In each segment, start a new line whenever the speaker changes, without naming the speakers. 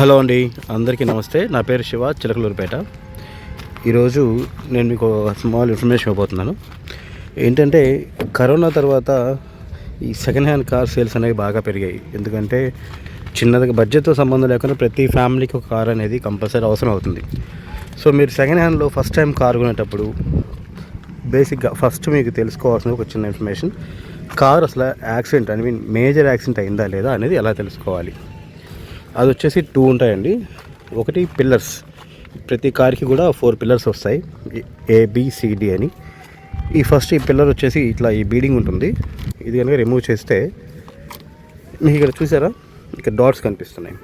Hello అండి అందరికీ నమస్తే. నా పేరు శివ చిలకలూరుపేట. ఈరోజు నేను మీకు స్మాల్ ఇన్ఫర్మేషన్ ఇవ్వబోతున్నాను. ఏంటంటే కరోనా తర్వాత ఈ సెకండ్ హ్యాండ్ కార్ సేల్స్ అనేవి బాగా పెరిగాయి. ఎందుకంటే చిన్నదిగా బడ్జెట్తో సంబంధం లేకుండా ప్రతి ఫ్యామిలీకి ఒక కార్ అనేది కంపల్సరీ అవసరం అవుతుంది. సో మీరు సెకండ్ హ్యాండ్లో ఫస్ట్ టైం కార్ కొనేటప్పుడు బేసిక్గా ఫస్ట్ మీకు తెలుసుకోవాల్సిన ఒక చిన్న ఇన్ఫర్మేషన్ కార్ అసలు accident I mean major accident అయిందా లేదా అనేది ఎలా తెలుసుకోవాలి? అది వచ్చేసి టూ ఉంటాయండి. ఒకటి పిల్లర్స్. ప్రతి కార్కి కూడా ఫోర్ పిల్లర్స్ వస్తాయి. ఏబిసిడి అని. ఈ ఫస్ట్ ఈ పిల్లర్ వచ్చేసి ఇట్లా ఈ బీడింగ్ ఉంటుంది. ఇది కనుక రిమూవ్ చేస్తే మీకు ఇక్కడ చూసారా? ఇక్కడ డాట్స్ కనిపిస్తున్నాయి.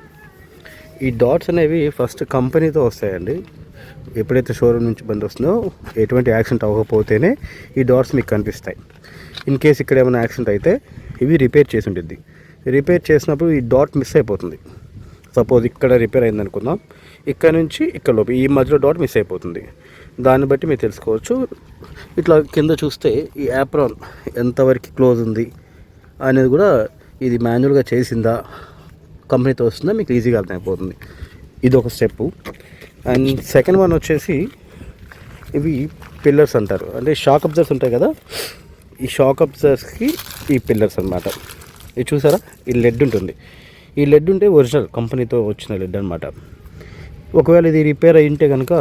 ఈ డాట్స్ అనేవి ఫస్ట్ కంపెనీతో వస్తాయండి. ఎప్పుడైతే షోరూమ్ నుంచి బంద్ వస్తుందో ఎటువంటి యాక్సిడెంట్ అవ్వకపోతేనే ఈ డాట్స్ మీకు కనిపిస్తాయి. ఇన్ కేస్ ఇక్కడ ఏమైనా యాక్సిడెంట్ అయితే ఇవి రిపేర్ చేసి ఉంటుంది రిపేర్ చేసినప్పుడు ఈ డాట్ మిస్ అయిపోతుంది. సపోజ్ ఇక్కడ రిపేర్ అయింది అనుకుందాం ఇక్కడ నుంచి ఇక్కడ లోపు ఈ మధ్యలో డాట్ మిస్ అయిపోతుంది. దాన్ని బట్టి మీరు తెలుసుకోవచ్చు. ఇట్లా కింద చూస్తే ఈ యాప్రాన్ ఎంతవరకు క్లోజ్ ఉంది అనేది కూడా ఇది మాన్యువల్గా చేసిందా కంపెనీతో వస్తుందా మీకు ఈజీగా అర్థమైపోతుంది. ఇది ఒక స్టెప్ అండ్ సెకండ్ వన్ వచ్చేసి ఇవి పిల్లర్స్ అంటారు. అంటే షాక్ అబ్జర్స్ ఉంటాయి కదా? ఈ షాక్ అబ్జర్స్కి ఈ పిల్లర్స్ అన్నమాట. ఇది చూసారా? ఈ లెడ్ ఉంటుంది. ఈ లెడ్ ఉంటే ఒరిజినల్ కంపెనీతో వచ్చిన లెడ్ అనమాట ఒకవేళ ఇది రిపేర్ అయి ఉంటే కనుక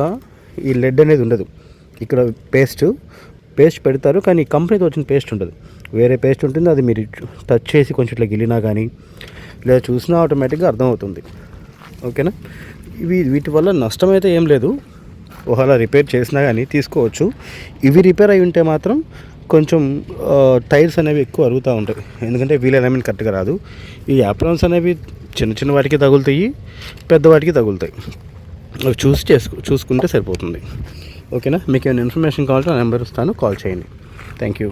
ఈ లెడ్ అనేది ఉండదు. ఇక్కడ పేస్ట్ పేస్ట్ పెడతారు కానీ ఈ కంపెనీతో వచ్చిన పేస్ట్ ఉండదు. వేరే పేస్ట్ ఉంటుంది అది మీరు టచ్ చేసి కొంచెం ఇట్లా గిల్లినా కానీ లేదా చూసినా ఆటోమేటిక్గా అర్థమవుతుంది. ఓకేనా? ఇవి వీటి వల్ల నష్టం అయితే ఏం లేదు. ఒకవేళ రిపేర్ చేసినా కానీ తీసుకోవచ్చు. ఇవి రిపేర్ అయి ఉంటే మాత్రం కొంచెం టైర్స్ అనేవి ఎక్కువ అరుగుతూ ఉంటాయి. ఎందుకంటే వీల్ అలైన్మెంట్ కరెక్ట్గా రాదు. ఈ యాప్రాన్స్ అనేవి చిన్న చిన్న వాటికి తగులుతాయి పెద్దవాటికి తగులుతాయి. అవి చూసి చేసుకు చూసుకుంటే సరిపోతుంది. ఓకేనా? మీకు ఏమైనా ఇన్ఫర్మేషన్ కావాలంటే నా నెంబర్ ఇస్తాను కాల్ చేయండి. Thank you